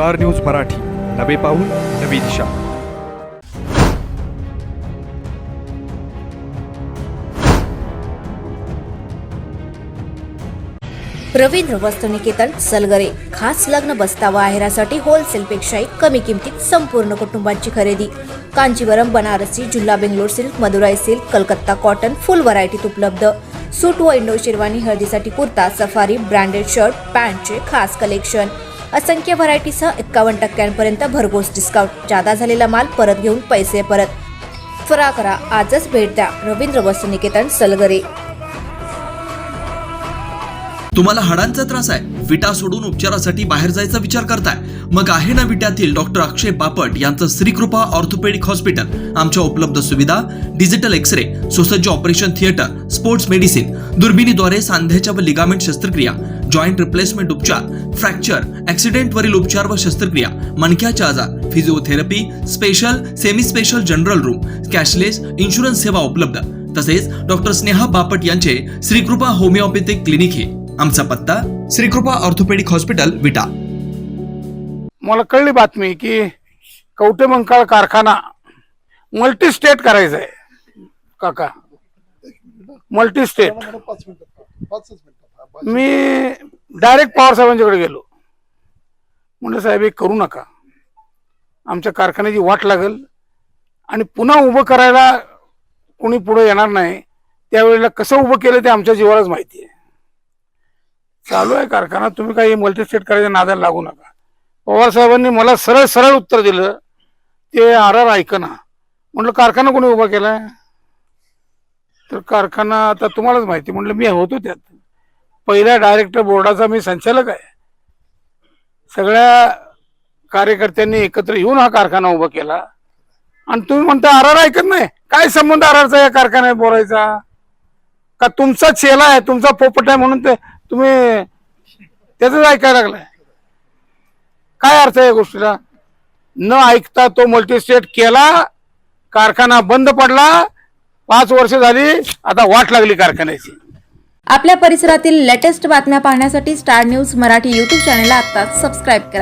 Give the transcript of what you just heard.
Star news Marathi. नवे पाऊल नवी दिशा. रवींद्र वस्त्रनिकेतन सलगरे खास लग्न बसतावा आहेरासाठी होलसेलपेक्षाही कमी किमतीत संपूर्ण कुटुंबांची खरेदी. Kanjeevaram Banarasi जुल्ला Bangalore silk Madurai silk Calcutta cotton full व्हरायटीत उपलब्ध. सूट व इंडो शेरवानी हळदीसाठी कुर्ता सफारी ब्रँडेड शर्ट पॅन्टचे खास कलेक्शन असंख्य व्हरायटीसह एक्कावन्न टक्क्यांपर्यंत भरघोस डिस्काउंट जादा झालेला माल परत घेऊन पैसे परत. फरा करा. आजच भेट द्या. रवींद्र वस्त्रनिकेतन सलगरे. तुम्हाला हाडांचा त्रास आहे. विटा सोडून उपचारासाठी बाहेर जायचा विचार करताय. मग आहे ना विट्यातील डॉक्टर अक्षय बापट यांचं श्रीकृपा ऑर्थोपेडिक हॉस्पिटल. आमच्या उपलब्ध सुविधा डिजिटल एक्स रे सुसज्ज ऑपरेशन थिएटर स्पोर्ट्स मेडिसिन दुर्बिणीद्वारे सांध्याच्या व लिगामेंट शस्त्रक्रिया जॉईंट रिप्लेसमेंट उपचार फ्रॅक्चर ऍक्सिडेंट वरील उपचार व शस्त्रक्रिया मणक्याचे आजार physiotherapy special semi special general room cashless insurance सेवा उपलब्ध. तसेच डॉक्टर स्नेहा बापट यांचे श्रीकृपा होमिओपॅथिक क्लिनिक हे. आमचा पत्ता श्रीकृपा ऑर्थोपेडिक हॉस्पिटल विटा. मला कळली बातमी की कवटेमंकाळ कारखाना मल्टी स्टेट करायचा आहे काका मल्टी स्टेट मी डायरेक्ट पवार साहेबांच्याकडे गेलो. म्हणलं साहेब हे करू नका. आमच्या कारखान्याची वाट लागल आणि पुन्हा उभं करायला कोणी पुढे येणार नाही. त्यावेळेला कसं उभं केलं ते आमच्या जीवालाच माहिती आहे. चालू आहे कारखाना. तुम्ही काही मल्टी स्टेट करायच्या नादाला लागू नका. पवार साहेबांनी मला सरळ सरळ उत्तर दिलं. ते आर आर ऐकना. म्हटलं कारखाना कोणी उभा केलाय? तर कारखाना आता तुम्हालाच माहिती म्हटलं मी होतो त्यात. पहिल्या डायरेक्टर बोर्डाचा मी संचालक आहे. सगळ्या कार्यकर्त्यांनी एकत्र येऊन हा कारखाना उभा केला. आणि तुम्ही म्हणता आर ऐकत नाही. काय संबंध आरआरचा या कारखान्यात बोलायचा? का तुमचा चेला आहे तुमचा पोपट आहे म्हणून ते तुम्ही त्याच ऐकायला लागलाय. काय अर्थ आहे या गोष्टीला? न ऐकता तो मल्टीस्टेट केला कारखाना बंद पडला पाच वर्ष झाली आता वाट लागली कारखान्याची. आपल्या परिसरातील लेटेस्ट बातम्या पाहण्यासाठी स्टार न्यूज मराठी यूट्यूब चॅनलला आता सबस्क्राईब करा.